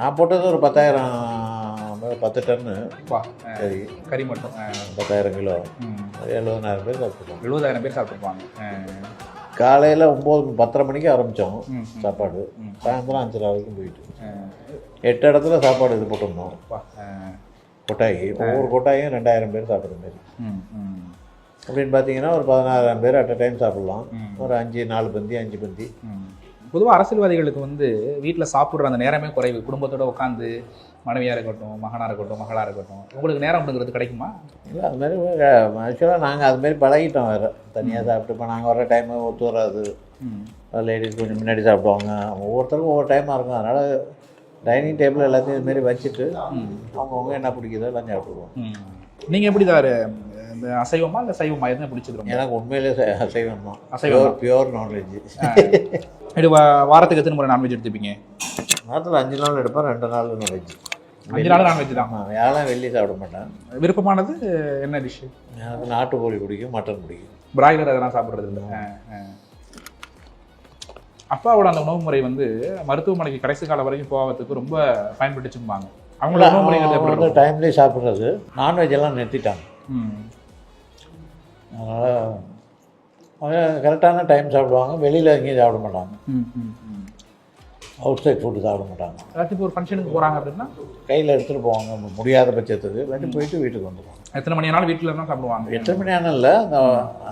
நான் போட்டது ஒரு பத்தாயிரம் பத்து டன்னு. சரி. கறி மட்டும் பத்தாயிரம் கிலோ. எழுபதாயிரம் பேர் சாப்பிட்டுருக்கோம் எழுபதாயிரம் பேர் சாப்பிட்டுருப்பாங்க காலையில் ஒம்பது பத்தரை மணிக்கு ஆரம்பித்தோம். சாப்பாடு. சாயந்தரம் அஞ்சரை வரைக்கும் போயிட்டு. எட்டு இடத்துல சாப்பாடு இது போட்டிருந்தோம். கொட்டாயி. ஒவ்வொரு கொட்டாயும் ரெண்டாயிரம் பேர் சாப்பிட்ற மாதிரி. அப்படின்னு பார்த்தீங்கன்னா ஒரு பதினாறாயிரம் பேர் அட் அ டைம் சாப்பிட்லாம். ஒரு அஞ்சு நாலு பந்தி அஞ்சு பந்தி. பொதுவாக அரசியல்வாதிகளுக்கு வந்து வீட்டில் சாப்பிட்ற அந்த நேரமே குறைவு. குடும்பத்தோட உட்காந்து மனைவியாக இருக்கட்டும் மகனாக இருக்கட்டும் மகளாக இருக்கட்டும். உங்களுக்கு நேரம் அப்படிங்கிறது கிடைக்குமா? இல்லை அது மாதிரி ஆக்சுவலாக நாங்கள் அது மாதிரி பழகிட்டோம் வேறு. தனியாக சாப்பிட்டு இப்போ நாங்கள் வர டைமு ஒத்து வராது. லேடிஸ் கொஞ்சம் முன்னாடி சாப்பிடுவாங்க. ஒவ்வொருத்தருக்கும் ஒவ்வொரு டைமாக இருக்கும். அதனால் டைனிங் டேபிள் எல்லாத்தையும் இது மாதிரி வச்சுட்டு அவங்கவுங்க என்ன பிடிக்குதோ எல்லாம் சாப்பிடுவோம். நீங்கள் எப்படி சார் இந்த அசைவமா இல்லை சைவமா? எதுவும் பிடிச்சது ரொம்ப எனக்கு உண்மையிலே அசைவம் தான் அசைவம் பியூர் பியூர் நான்வெஜ் இது வாரத்துக்கு எத்தனை முறை நான்வெஜ் எடுத்துப்பீங்க? வாரத்தில் அஞ்சு நாள் எடுப்பேன் ரெண்டு நாள் வெஜ் அஞ்சு நாள் நான்வெஜ் தான். வேலை வெள்ளி சாப்பிட மாட்டேன் விருப்பமானது என்ன டிஷ்ஷு எனக்கு நாட்டுக்கோழி பிடிக்கும் மட்டன் பிடிக்கும். பிராய்லர் அதெல்லாம் சாப்பிட்றது இல்லை? அப்பாவோட அந்த உணவு முறை வந்து மருத்துவமனைக்கு கடைசி காலம் வரைக்கும் போகிறதுக்கு ரொம்ப பயன்பட்டுச்சும்பாங்க. அவங்களோட உணவு அவங்க வந்து? டைம்லேயே சாப்பிட்றது. நான்வெஜ் எல்லாம் நிறுத்திட்டாங்க. அதனால் அவங்க கரெக்டான டைம் சாப்பிடுவாங்க. வெளியில் எங்கேயும் சாப்பிட மாட்டாங்க. அவுட் சைட் ஃபுட்டு சாப்பிட மாட்டாங்க. ஏதாச்சும் ஒரு ஃபங்க்ஷனுக்கு போகிறாங்க அப்படின்னா? கையில் எடுத்துகிட்டு போவாங்க. முடியாத பட்சத்துக்கு. இல்லாட்டி போயிட்டு வீட்டுக்கு வந்துடுவாங்க எத்தனை மணி ஆனாலும் வீட்டில் தான் சாப்பிடுவாங்க. எத்தனை மணி ஆனால் இல்லை.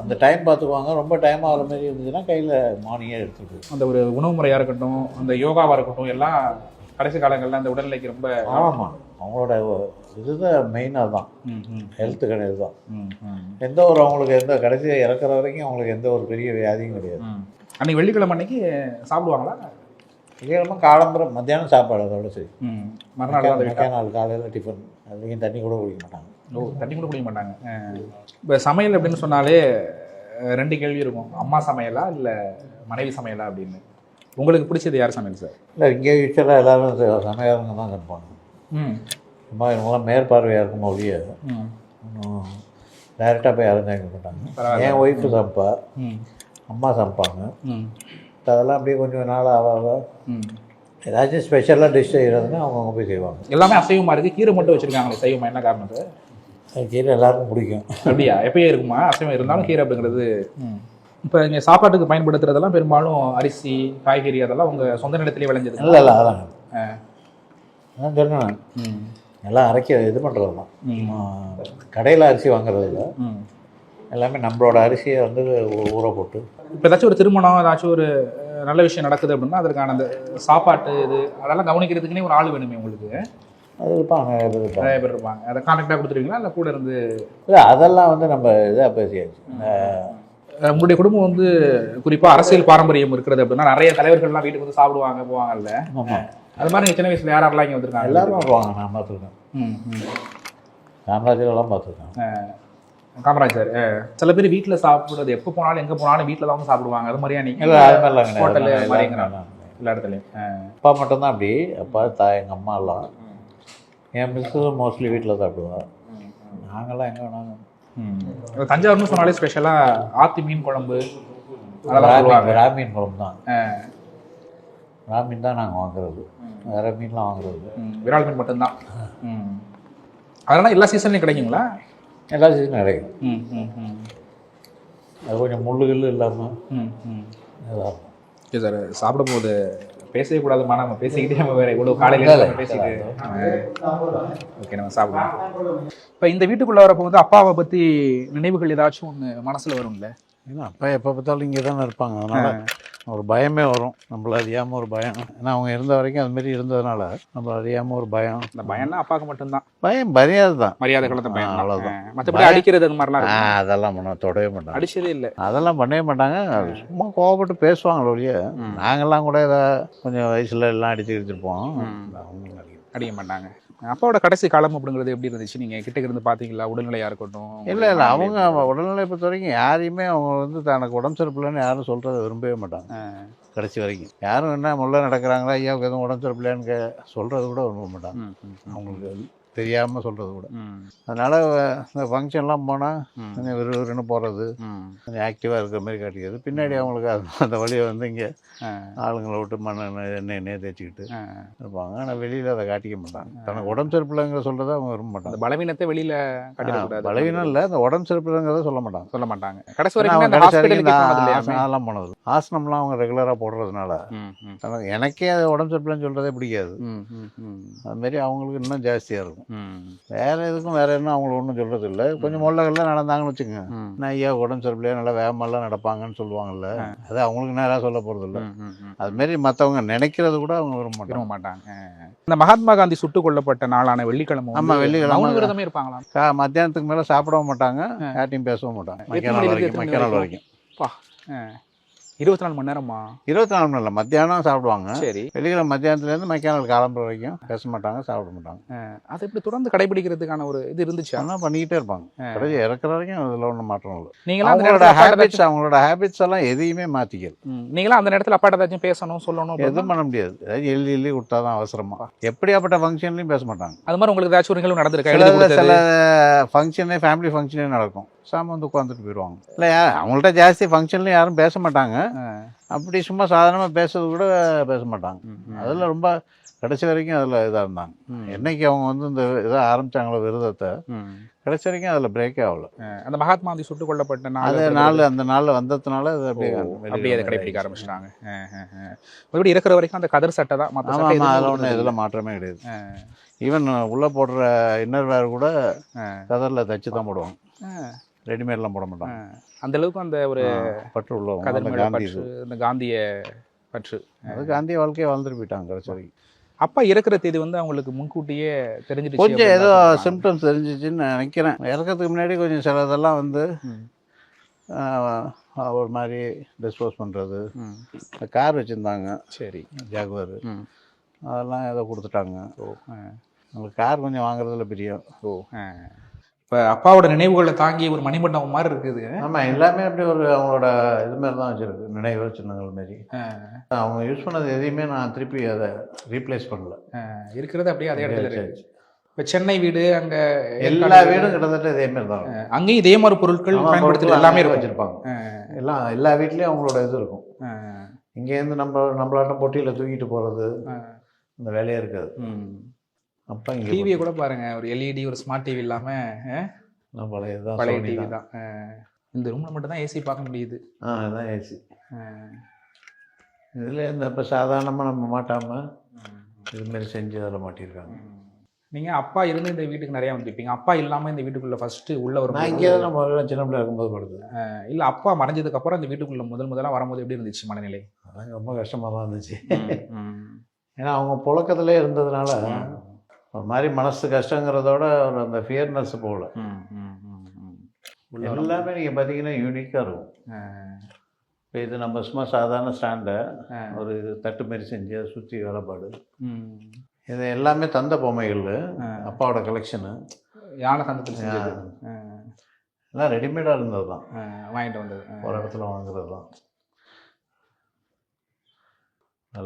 அந்த டைம் பார்த்துக்குவாங்க ரொம்ப டைம் ஆகிற மாதிரி இருந்துச்சுன்னா கையில் மார்னிங்கே எடுத்துகிட்டு. அந்த ஒரு உணவு முறையாக இருக்கட்டும் அந்த யோகாவாக இருக்கட்டும் எல்லாம் கடைசி காலங்களில் அந்த உடல்நிலைக்கு ரொம்ப ஆமாம் அவங்களோட இதுதான் மெயினாக தான் ஹெல்த்து கிடையாது தான். எந்த ஒரு அவங்களுக்கு எந்த கடைசி இறக்குற வரைக்கும் அவங்களுக்கு எந்த ஒரு பெரிய வியாதியும் கிடையாது. அன்னைக்கு வெள்ளிக்கிழமை அன்னைக்கு சாப்பிடுவாங்களா? திங்கக்கிழமை காலம்பரம் மத்தியானம் சாப்பாடு அதோட சரி. மறுநாள் வீட்டா நாள் காலையில் டிஃபன் அதுலேயும் தண்ணி கூட குடிக்க மாட்டாங்க. ஓ தண்ணி கூட குடிக்க மாட்டாங்க. இப்போ சமையல் அப்படின்னு சொன்னாலே ரெண்டு கேள்வி இருக்கும். அம்மா சமையலா இல்லை மனைவி சமையலா அப்படின்னு? உங்களுக்கு பிடிச்சது யார் சமையல் சார்? இல்லை இங்கே யூஸ்வலாக எல்லாரும் ச- சமையல்காரங்க தான் இருப்பாங்க ம். சும்மா இவங்களாம் மேற்பார்வையாக இருக்கும் ஒழிய. ம். ஒன்றும் டைரெக்டாக போய் யாரும் சமைக்க மாட்டாங்க. என் ஒய்ஃபு சமைப்பா. அம்மா சமைப்பாங்க. அதெல்லாம் அப்படியே கொஞ்சம் நாள் ஆக ஆக ஏதாச்சும் ஸ்பெஷலாக டிஷ் செய்கிறதுன்னா அவங்கவுங்க போய் செய்வாங்க. எல்லாமே அசைவமா இருக்கு. கீரை மட்டும் வச்சிருக்காங்களே சைவமா என்ன காரணம் சார் கீழே எல்லாருக்கும் பிடிக்கும். அப்படியா? எப்பயே இருக்குமா? அசைவம் இருந்தாலும் கீரை அப்படிங்கிறது இப்போ இங்கே சாப்பாட்டுக்கு பயன்படுத்துறதெல்லாம் பெரும்பாலும் அரிசி காய்கறி அதெல்லாம் உங்க சொந்த நிலத்திலே விளைஞ்சது இல்லை இல்லை அதான். நான் சொன்னேன் எல்லாம் அரைக்க இது பண்ணுறது தான். கடையில் அரிசி வாங்குறது இல்லை. எல்லாமே நம்மளோட அரிசியை வந்து ஊற போட்டு. இப்போ ஏதாச்சும் ஒரு திருமணம் ஏதாச்சும் ஒரு நல்ல விஷயம் நடக்குது அப்படின்னா அதற்கான அந்த சாப்பாட்டு இது அதெல்லாம் கவனிக்கிறதுக்குனே ஒரு ஆள் வேணுமே உங்களுக்கு? அது இருப்பாங்க நிறைய பேர் இருப்பாங்க. அதை கான்டாக்டாக கொடுத்துருவீங்களா? இல்லை கூட இருந்து இல்லை அதெல்லாம் வந்து நம்ம இதாக பேசியாச்சு. உங்களுடைய குடும்பம் வந்து குறிப்பாக அரசியல் பாரம்பரியம் இருக்கிறது அப்படின்னா நிறைய தலைவர்கள்லாம் வீட்டுக்கு வந்து சாப்பிடுவாங்க போவாங்கல்ல. அது மாதிரி நீங்கள் சின்ன வயசுல யார் யாரெல்லாம் இங்கே வந்திருக்காங்க? எல்லாரும் வருவாங்க நான் பார்த்துருக்கேன். ம் ம். காமராஜர்லாம் பார்த்துருக்கேன். அஹ், காமராஜ் சார் அஹ், சில பேர் வீட்டில் சாப்பிடுறது எப்போ போனாலும் எங்கே போனாலும் வீட்டில் தான் வந்து சாப்பிடுவாங்க. அது மாதிரியா நீங்கள் இல்லை அது மாதிரிலாம் ஹோட்டலு மாதிரிங்கிறாங்க. எல்லா இடத்துலையும். அப்பா மட்டும்தான் அப்படி அப்பா தாய் எங்கள் அம்மா எல்லாம். என் மிஸ்ஸும் மோஸ்ட்லி வீட்டில் சாப்பிடுவா. நாங்கள்லாம் எங்கே வேணாங்க ம். தஞ்சாவூர்னு சொன்னாலே ஸ்பெஷலாக ஆத்தி மீன் குழம்பு அதெல்லாம் ராமீன் ராமீன் குழம்பு தான். அஹ், ராமீன் தான் நாங்கள் வாங்குறது. வேறு மீன்லாம் வாங்குறது விரால் மீன் மட்டும்தான். ம். அதெல்லாம் எல்லா சீசன்லையும் கிடைக்குங்களா? எல்லா சீசனும் கிடைக்கும். ம் ம் ம். அது கொஞ்சம் முள்ளுகள் இல்லாமல் இதாக இருக்கும் ஓகே சார் சாப்பிடும்போது பேசவே கூடாதுமா நம்ம பேசிக்கிட்டே நம்ம வேற இவ்வளோ காலையில் பேசிட்டு ஓகே நம்ம சாப்பிடுவோம் இப்போ இந்த வீட்டுக்குள்ள வரப்போ வந்து அப்பாவை பற்றி நினைவுகள் ஏதாச்சும் ஒன்று மனசில் வரும்ல? ஏன்னா அப்பா எப்போ பார்த்தாலும் இங்கே தானே இருப்பாங்க. அதனால் ஒரு பயமே வரும். நம்மள அறியாமல் ஒரு பயம். ஏன்னா அவங்க இருந்த வரைக்கும் அது மாதிரி இருந்ததுனால நம்மள அறியாமல் ஒரு பயம். இந்த பயம்னா அப்பாவுக்கு மட்டும்தான். பயம் மரியாதை தான் மரியாதை கலந்த பயம் ஆ, அவ்வளவுதான். மற்றபடி அடிக்கிறது அது மாதிரிலாம். அதெல்லாம் பண்ண தொடவே மாட்டாங்க. அடிச்சதே இல்லை. அதெல்லாம் பண்ணவே மாட்டாங்க. சும்மா கோவப்பட்டு பேசுவாங்களே ஒழிய நாங்கெல்லாம் கூட இதை கொஞ்சம் வயசுல எல்லாம் அடிச்சு கிடிச்சிருப்போம். அவங்க அடிக்க மாட்டாங்க. அப்பாவோட கடைசி காலம் அப்படிங்கிறது எப்படி இருந்துச்சு? நீங்க கிட்ட இருந்து பாத்தீங்களா? உடல்நிலையா இருக்கட்டும் இல்லை இல்லை. அவங்க உடல்நிலை பொறுத்த வரைக்கும் யாரையுமே அவங்க வந்து தனக்கு உடம்பு சரிப்பில்லைன்னு யாரும் சொல்கிறத விரும்பவே மாட்டாங்க. கடைசி வரைக்கும். யாரும் என்ன முள்ள நடக்கிறாங்களா? ஐயாவுக்கு எதுவும் உடம்பு சரிப்பில்லைன்னு சொல்கிறது கூட விரும்ப மாட்டாங்க. அவங்களுக்கு தெரியாமல் சொல்கிறது கூட. அதனால் இந்த ஃபங்க்ஷன்லாம் போனால். கொஞ்சம் விறுவிறுன்னு போகிறது கொஞ்சம் ஆக்டிவாக இருக்கிற மாதிரி காட்டிக்கிறது. பின்னாடி அவங்களுக்கு அது அந்த வழியை வந்து இங்கே ஆளுங்களை விட்டு மண்ணை எண்ணெய் எண்ணெய் தேய்ச்சிக்கிட்டு. இருப்பாங்க. ஆனால் வெளியில் அதை காட்டிக்க மாட்டாங்க. தனக்கு உடம்பு சரிப்பில்லைங்கிற சொல்கிறத அவங்க விரும்ப மாட்டாங்க. பலவீனத்தை வெளியில ஆ, காட்டிடக்கூடாது பலவீனம் இல்லை. அந்த உடம்பு சரிப்பில்லைங்கிறத சொல்ல மாட்டாங்க. சொல்ல மாட்டாங்க. கடைசி வரைக்கும் அதெல்லாம் போனது ஆசனம்லாம் அவங்க ரெகுலராக போடுறதுனால எனக்கு- அது உடம்பு சரிப்பில்லைன்னு சொல்கிறதே பிடிக்காது. ம் ம் ம். அதுமாரி அவங்களுக்கு இன்னும் ஜாஸ்தியாக இருக்கும். வேறு எதுக்கும் வேறு என்ன அவங்களுக்கு ஒன்றும் சொல்கிறது இல்லை கொஞ்சம் முள்ளகள்லாம் நடந்தாங்கன்னு வச்சுக்கோங்க. நான் ஐயா உடம்பு சரிப்பில்லையா நல்லா வேகமெல்லாம் நடப்பாங்கன்னு சொல்லுவாங்கல்ல. அது அவங்களுக்கு நேராக சொல்ல போகிறது இல்லை ம், ம், ம். அதுமாரி மற்றவங்க நினைக்கிறது கூட அவங்க விரும்ப மாட்டாங்க. விரும்ப மாட்டாங்க. இந்த மகாத்மா காந்தி சுட்டுக் கொல்லப்பட்ட நாளான வெள்ளிக்கிழமை ஆமா, வந்து வெள்ளிக்கிழமை. விரதமே இருப்பாங்களா கா மத்தியானத்துக்கு மேலே சாப்பிடவும் மாட்டாங்க யார்ட்டையும் பேசவும் மாட்டாங்க. மைக்காநாள் வரைக்கும் மைக்காநாள் வரைக்கும். பா இருபத்தி நாலு மணி நேரமா? இருபத்தி நாலு மணி இல்லை மத்தியானம் சாப்பிடுவாங்க. சரி. வெள்ளிக்கிழமை மத்தியானத்துலேருந்து மைக்காநாள் கிளம்புற வரைக்கும் பேச மாட்டாங்க சாப்பிட மாட்டாங்க. அதை எப்படி தொடர்ந்து கடைபிடிக்கிறதுக்கான ஒரு இது இருந்துச்சா? ஆனால் பண்ணிக்கிட்டே இருப்பாங்க. கடைசி இறக்குற வரைக்கும் அதில் ஒன்றும் மாற்றம் இல்லை. நீங்களாம் அந்த அவங்களோட ஹேபிட்ஸ் அவங்களோட ஹேபிட்ஸ் எல்லாம் எதையுமே மாற்றிக்கல. நீங்களாம் அந்த நேரத்துல அப்பாட்ட ஏதாச்சும் பேசணும் சொல்லணும் எதுவும் பண்ண முடியாது. அதாவது எழுதி எழுதி கொடுத்தா தான் அவசரமா. எப்படியாப்பட்ட ஃபங்க்ஷன்லையும் பேச மாட்டாங்க. அது மாதிரி உங்களுக்கு ஏதாச்சும் ஒரு நிகழ்வு நடந்திருக்கா? சில ஃபங்க்ஷனே ஃபேமிலி ஃபங்க்ஷனே நடக்கும். சாமி வந்து உட்காந்துட்டு போயிடுவாங்க இல்லை அவங்கள்ட்ட ஜாஸ்தி ஃபங்க்ஷன்லையும் யாரும் பேச மாட்டாங்க. அப்படி சும்மா சாதாரணமாக பேசுறது கூட பேச மாட்டாங்க. அதில் ரொம்ப கடைசி வரைக்கும் அதில் இதாக இருந்தாங்க. என்னைக்கு அவங்க வந்து இந்த இதை ஆரம்பிச்சாங்களோ விரதத்தை. கடைசி வரைக்கும் அதில் பிரேக்கே ஆகல. அந்த மகாத்மா காந்தி சுட்டுக் கொல்லப்பட்ட அது நாள் நாள் அந்த நாளில் வந்ததுனால அது அப்படியே அப்படியே அதை கடைபிடிக்க ஆரம்பிச்சிட்டாங்க மறுபடியும் இருக்கிற வரைக்கும் அந்த கதர் சட்டை தான் மற்ற அதில் ஒன்றும் இதில் மாற்றமே கிடையாது. ஈவன் உள்ளே போடுற இன்னர் வேர் கூட. கதரில் தச்சு தான் போடுவாங்க. ரெடிமேட்லாம் போட. மாட்டாங்க. அந்த அளவுக்கு அந்த ஒரு பற்று அந்த காந்தி பற்று இந்த காந்திய பற்று. அது காந்திய வாழ்க்கையை வாழ்ந்துட்டு போயிட்டாங்க கடைசி வரைக்கும் அப்பா இறக்குற தேதி வந்து அவங்களுக்கு முன்கூட்டியே தெரிஞ்சிடுச்சு கொஞ்சம் ஏதோ சிம்டம்ஸ் தெரிஞ்சிச்சுன்னு நினைக்கிறேன். இறக்கிறதுக்கு முன்னாடி கொஞ்சம் சில இதெல்லாம் வந்து ஒரு மாதிரி டிஸ்போஸ் பண்ணுறது. கார் வச்சுருந்தாங்க. சரி. ஜாகுவார். அதெல்லாம் ஏதோ கொடுத்துட்டாங்க. ஓ ஆ. அவங்களுக்கு கார் கொஞ்சம் வாங்குறதுல பிரியம். ஓ இப்போ அப்பாவோட நினைவுகளை தாங்கி ஒரு மணிமண்டபம் மாதிரி இருக்குது ஆமாம் எல்லாமே அப்படி ஒரு அவங்களோட இது மாதிரி தான் வச்சுருக்கு நினைவு சின்னங்கள் மாரி. அவங்க யூஸ் பண்ணது எதையுமே நான் திருப்பி அதை ரீப்ளேஸ் பண்ணல. இருக்கிறது அப்படியே அதே இடத்துல. இருக்கு இப்போ சென்னை வீடு அங்க எல்லா வீடும் கிட்டத்தட்ட இதே மாதிரி தான். அங்கேயும் இதே மாதிரி பொருட்கள் பொருட்கள் எல்லாமே வச்சிருப்பாங்க. எல்லாம் எல்லா வீட்லேயும் அவங்களோட இது இருக்கும். இங்கேருந்து நம்ம நம்மளாட்டம் பொட்டியில் தூக்கிட்டு போகிறது. இந்த வேலையே இருக்காது. அப்போ இங்கே டிவியை கூட பாருங்க ஒரு எல்இடி ஒரு ஸ்மார்ட் டிவி இல்லாம ஆ, நான் பழைய தான் பழைய டிவி தான். இந்த ரூம்ல மட்டும் தான் ஏசி பார்க்க முடியுது. ஆ இதுதான் ஏசி. இதில் இந்த இப்போ சாதாரணமாக நம்ம மாட்டாமல் இதுமாரி செஞ்சு அதில் மாட்டியிருக்காங்க நீங்க அப்பா இருந்து இந்த வீட்டுக்கு நிறைய வந்திருப்பீங்க. அப்பா இல்லாம இந்த வீட்டுக்குள்ள ஃபர்ஸ்ட் உள்ள நான் வரும் இங்கே தான் நம்ம சின்ன பிள்ளை இருக்கும்போது படுது இல்ல அப்பா மறைஞ்சதுக்கு அப்புறம் இந்த வீட்டுக்குள்ள முதல் முதலா வரும்போது எப்படி இருந்துச்சு மனநிலை? அதான் ரொம்ப கஷ்டமாக தான் இருந்துச்சு. ஏன்னா அவங்க புழக்கத்திலே இருந்ததுனால ஒரு மாதிரி மனசு கஷ்டங்கிறதோட ஒரு அந்த ஃபியர்னஸ் போகல. எல்லாமே நீங்கள் பார்த்தீங்கன்னா யூனிக்காக இருக்கும். இப்போ இது நம்ம சும்மா சாதாரண ஸ்டாண்டை. ஒரு இது தட்டு மாரி செஞ்சு சுற்றி வேலைப்பாடு. இது எல்லாமே தந்த பொம்மைகள். அப்பாவோட கலெக்ஷனு யானை தந்தத்தில். எல்லாம் ரெடிமேடாக இருந்தது தான் வாங்கிட்டு வந்தது. ஒரு இடத்துல வாங்குறது தான்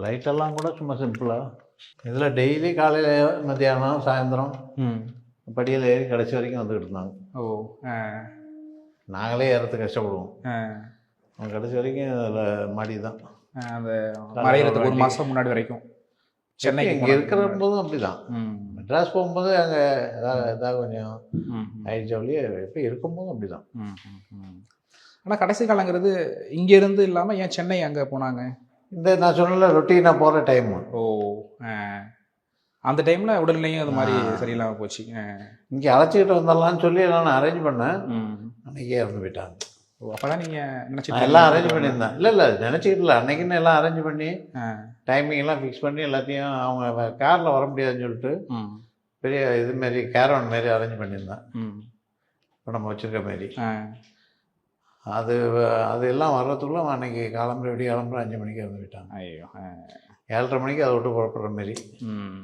லைட்டெல்லாம் கூட சும்மா சிம்பிளாக இதில் டெய்லி காலையில் மத்தியானம் சாயந்தரம். படியில் ஏறி கடைசி வரைக்கும் வந்துக்கிட்டு இருந்தாங்க ஓ. நாங்களே ஏறத்துக்கு கஷ்டப்படுவோம் கடைசி வரைக்கும் அதில் மாடி தான் அந்த மறையிறதுக்கு ஒரு மாசம் முன்னாடி வரைக்கும் சென்னைக்கு இங்கே இருக்கிற போதும் அப்படி தான். மெட்ராஸ் போகும்போது அங்கே ஏதாவது கொஞ்சம். ஆயிடுச்சு வழியே எப்போ இருக்கும்போதும் அப்படி தான் ம். ம். ம். ஆனா கடைசி காலங்கிறது இங்க இருந்து இல்லாம ஏன் சென்னை அங்க போனாங்க இந்த நான் சொன்னல ரொட்டீனாக போகிற டைமு ஓ. அந்த டைம்ல உடல்நிலையும் அது மாதிரி சரியில்லாம போச்சு. இங்கே அழைச்சிக்கிட்டு வந்துடலாம்னு சொல்லி நான் அரேஞ்ச் பண்ணேன் ம். அன்றைக்கே இறந்து போயிட்டாங்க ஓ அப்பதான் நீங்க நான் நினைச்சிட்டு எல்லாம் அரேஞ்ச் பண்ணியிருந்தேன் இல்லை இல்லை நினச்சிக்கிட்டு இல்லை அன்னைக்குன்னு எல்லாம் அரேஞ்ச் பண்ணி. டைமிங் எல்லாம் ஃபிக்ஸ் பண்ணி எல்லாத்தையும் அவங்க காரில் வர முடியாதுன்னு சொல்லிட்டு. பெரிய இது மாரி கேரவன் மாரி அரேஞ்ச் பண்ணியிருந்தேன் ம். இப்போ நம்ம வச்சுருக்க மாரி ஆ. அது அது எல்லாம் வர்றதுக்குள்ள அன்னைக்கு கிளம்புற விடிய கிளம்புற அஞ்சு மணிக்கு இறந்து போயிட்டாங்க ஐயோ. ஏழரை மணிக்கு அதை விட்டு புறப்படுற மாரி ம்.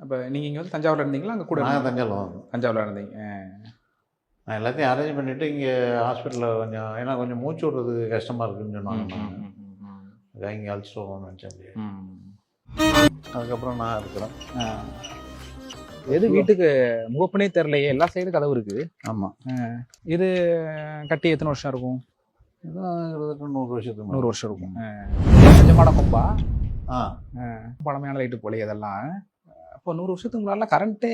அப்ப நீங்க இங்க வந்து தஞ்சாவூர்ல இருந்தீங்களா அங்க கூட நாங்கள்? தஞ்சாவூர் தஞ்சாவூர்ல இருந்தீங்க. நான் எல்லாத்தையும் அரேஞ்ச் பண்ணிவிட்டு இங்கே ஹாஸ்பிட்டலில் கொஞ்சம் ஏன்னா கொஞ்சம் மூச்சு விடுறதுக்கு கஷ்டமாக இருக்குன்னு சொன்னாங்க இங்கே அழைச்சிட்டு போகணும்னு நினச்சேன். அதுக்கப்புறம் நான் இருக்கிறேன். எது வீட்டுக்கு முகப்பனே தெரியலையே எல்லா சைடு கதவு இருக்கு ஆமாம் இது கட்டி எத்தனை வருஷம் இருக்கும்? நூறு வருஷத்துக்கு நூறு. வருஷம் இருக்கும். கொஞ்சமான கொம்பா? ஆ. பழமையான லைட்டு போல இதெல்லாம். அப்போ நூறு வருஷத்துக்கு முன்னால கரண்ட்டே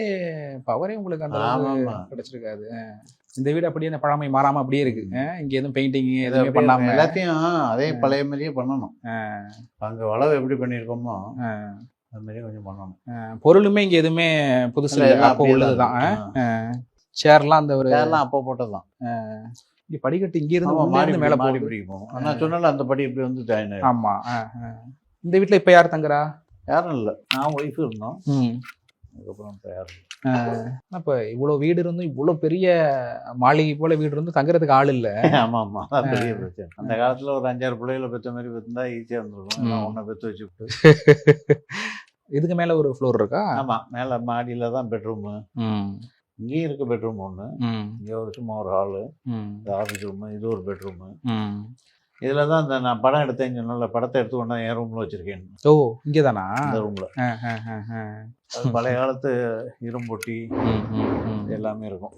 பவரே உங்களுக்கு அந்த ஆமா ஆமா கிடைச்சிருக்காது. இந்த வீடு அப்படியே அந்த பழமை மாறாம அப்படியே இருக்கு. இங்க எதுவும் பெயிண்டிங் எதுவுமே பண்ணாம. எல்லாத்தையும் அதே பழைய மாதிரியே பண்ணணும். அங்க வளவு எப்படி பண்ணியிருக்கோமோ. அது மாதிரியே கொஞ்சம் பண்ணணும். பொருளுமே இங்க எதுவுமே புதுசு அப்போ உள்ளதுதான். தான். சேர்லாம் அந்த ஒரு எல்லாம் அப்போ போட்டதுதான். இங்க படிக்கட்டு இங்க இருந்து ஆமா, உள்ள மாடி மேல மாடி பிடிக்க போகும் நான் சொன்னல அந்த படி இப்படி வந்து ஜாயின் ஆயிடும் ஆமா அஹ். அஹ். இந்த வீட்ல இப்ப யார் தங்குறா? யாரும் இல்லை. நான் ஒய்ஃப் இருந்தோம். அதுக்கப்புறம் இப்போ. அப்ப இவ்வளவு வீடு இருந்தும் இவ்வளவு பெரிய மாளிகை போல வீடு இருந்தும் தங்குறதுக்கு ஆள் இல்ல. ஆமா ஆமா அதான் பெரிய பிரச்சனை. அந்த காலத்துல ஒரு அஞ்சாறு பிள்ளைகளை பெற்ற மாதிரி பெற்றிருந்தா ஈஸியா இருந்திருக்கும். ஒன்றை பெற்று வச்சுக்கிட்டு. இதுக்கு மேல ஒரு ஃப்ளோர் இருக்கா? ஆமா மேல மாடியில தான் பெட்ரூமு இங்கேயும் இருக்கு பெட்ரூம் ஒன்று ம். இங்கே ஒரு சும்மா ஒரு ஹாலு இந்த ஆஃபீஸ் ரூமு இது ஒரு பெட்ரூமு இதில் தான் இந்த நான் படம் எடுத்தேன் சொன்னல படத்தை எடுத்து கொண்டா என் ரூமில் வச்சிருக்கேன் ஓ இங்கதானா? இந்த ரூமில். அது பழைய காலத்து இரும்பொட்டி. எல்லாமே இருக்கும்.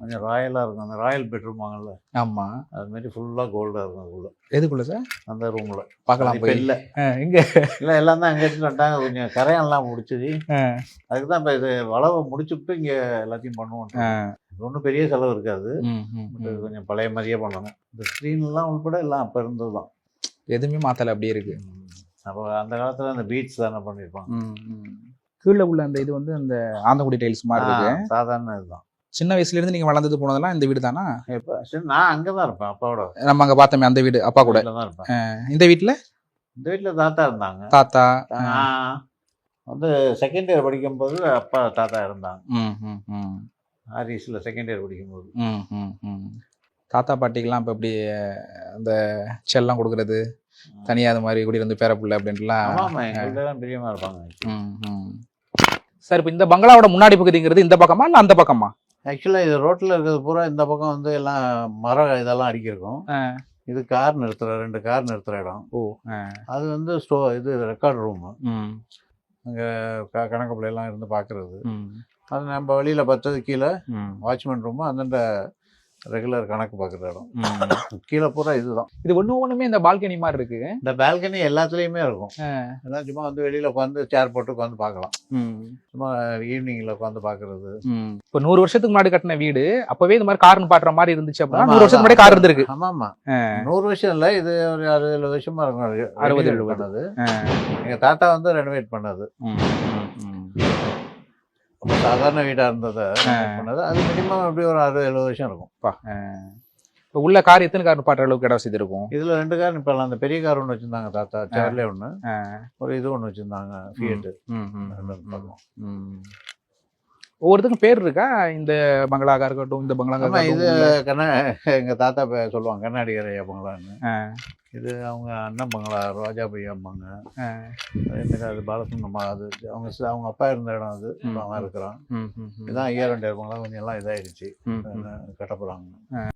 கொஞ்சம் ராயலாக இருக்கும். அந்த ராயல் பெட்ரூம் வாங்கல. ஆமா. அது மாதிரி ஃபுல்லாக கோல்டாக இருக்கும் அதுக்குள்ள. எதுக்குள்ள சார்? அந்த ரூமில் பார்க்கலாம் இப்போ இல்லை. இங்க இல்லை எல்லாம் தான் அங்கே எடுத்துட்டு வந்துட்டாங்க. கொஞ்சம் கரையான்லாம் முடிச்சது. அதுக்கு தான் இப்போ இது வளவை முடிச்சுட்டு இங்கே எல்லாத்தையும் பண்ணுவோம். ஒன்றும் பெரிய செலவு இருக்காது. கொஞ்சம் பழைய மாதிரியே பண்ணணும். இந்த ஸ்க்ரீன்லாம் உள்பட எல்லாம் அப்போ இருந்தது தான் எதுவுமே மாத்தல அப்படியே இருக்கு. அப்போ அந்த காலத்தில் அந்த பீட்ஸ் தானே பண்ணியிருப்பாங்க. கீழே உள்ள அந்த இது வந்து அந்த ஆந்தங்குடி டைல்ஸ் மாதிரி இருக்கு. சாதாரண இதுதான். சின்ன வயசுல இருந்து நீங்க வளர்ந்தது போனதெல்லாம் இந்த வீடு தானா நான் அங்கே தான் இருப்பேன் அப்பாவோட. நம்ம அங்க பார்த்தோமே அந்த வீடு அப்பா கூட. இருப்பேன். இந்த வீட்டுல இந்த வீட்டில் தாத்தா இருந்தாங்க. தாத்தா வந்து செகண்ட் இயர் படிக்கும்போது அப்பா தாத்தா இருந்தாங்க. ம், ம், ம். ஆரிஸில் செகண்ட் இயர் படிக்கும்போது. ம், ம், ம். தாத்தா பாட்டிக்கெல்லாம் இப்போ எப்படி அந்த செல்லம் கொடுக்கறது? தனியா அது மாதிரி குடியிருந்து பேரப்புள்ள அப்படின்ட்டுலாம் ஆமாம் எங்கள்கிட்ட தான் பிரியமாக இருப்பாங்க. ம், ம். சார் இப்போ இந்த பங்களாவோட முன்னாடி பகுதிங்கிறது இந்த பக்கமா இல்லை அந்த பக்கமா? ஆக்சுவலாக இது ரோட்டில் இருக்கிறது பூரா இந்த பக்கம் வந்து எல்லாம் மரம் இதெல்லாம் அடிக்கிருக்கும். இது கார் நிறுத்துற ரெண்டு கார் நிறுத்துற இடம். ஓ. அது வந்து ஸ்டோ இது ரெக்கார்ட் ரூமு அங்கே கணக்கு பிள்ளைலாம் இருந்து பார்க்குறது அது நம்ம வெளியில் பத்தது கீழே. வாட்ச்மேன் ரூமு அந்தந்த ரெகுலர் கணக்கு பார்க்குற இடம். கீழே பூரா இதுதான். இது ஒண்ணு ஒண்ணுமே இந்த பால்கனி மாதிரி இருக்கு. இந்த பால்கனி எல்லாத்துலேயுமே இருக்கும். எல்லாம் சும்மா வந்து வெளியில் உட்காந்து சேர் போட்டு உட்காந்து பார்க்கலாம். சும்மா ஈவினிங்கில் உட்காந்து பார்க்குறது. இப்போ நூறு வருஷத்துக்கு முன்னாடி கட்டின வீடு அப்பவே இந்த மாதிரி கார்னு பாட்டுற மாதிரி இருந்துச்சு அப்படின்னா நூறு வருஷத்துக்கு முன்னாடி கார் இருந்திருக்கு. ஆமாம் ஆமாம் நூறு வருஷம் இல்லை இது ஒரு அறுபது எழுபது வருஷமா இருக்கும். அறுபது, எழுபது. பண்ணது. எங்கள் தாத்தா வந்து ரெனோவேட் பண்ணது. சாதாரண வீடாக இருந்ததை பண்ணது அது மினிமம் எப்படி ஒரு அறுபது எழுபது வருஷம் இருக்கும். அப்பா, ஆ. இப்போ உள்ள கார் எத்தனை கார் பாட்டுற அளவுக்கு இடம் வசதி இருக்கும் இதில் ரெண்டு கார் நிப்பாலாம் அந்த பெரிய கார் ஒன்று வச்சுருந்தாங்க தாத்தா சேர்லே ஒன்று. ஒரு இது ஒன்று வச்சுருந்தாங்க ஃபியட்டு ம், ம், ரெண்டு ம், பக்கம். ம். ஒவ்வொருத்துக்கும் பேர் இருக்கா? இந்த பங்களாக்கா இருக்கட்டும் இந்த பங்களாக்கா இது கண்ணா எங்கள் தாத்தா சொல்லுவாங்க கண்ணாடி கரையா பங்களான்னு. இது அவங்க அண்ணன் பங்களா ரோஜா பையம்பாங்க. அதேமாரி அது பாலசுந்தரமா அது அவங்க அவங்க அப்பா இருந்த இடம் அது. அவன் இருக்கிறான். இதுதான் ஐயா ரெண்டு பங்களா கொஞ்சம் எல்லாம் இதாயிடுச்சு ம், ம். கட்ட போகிறாங்க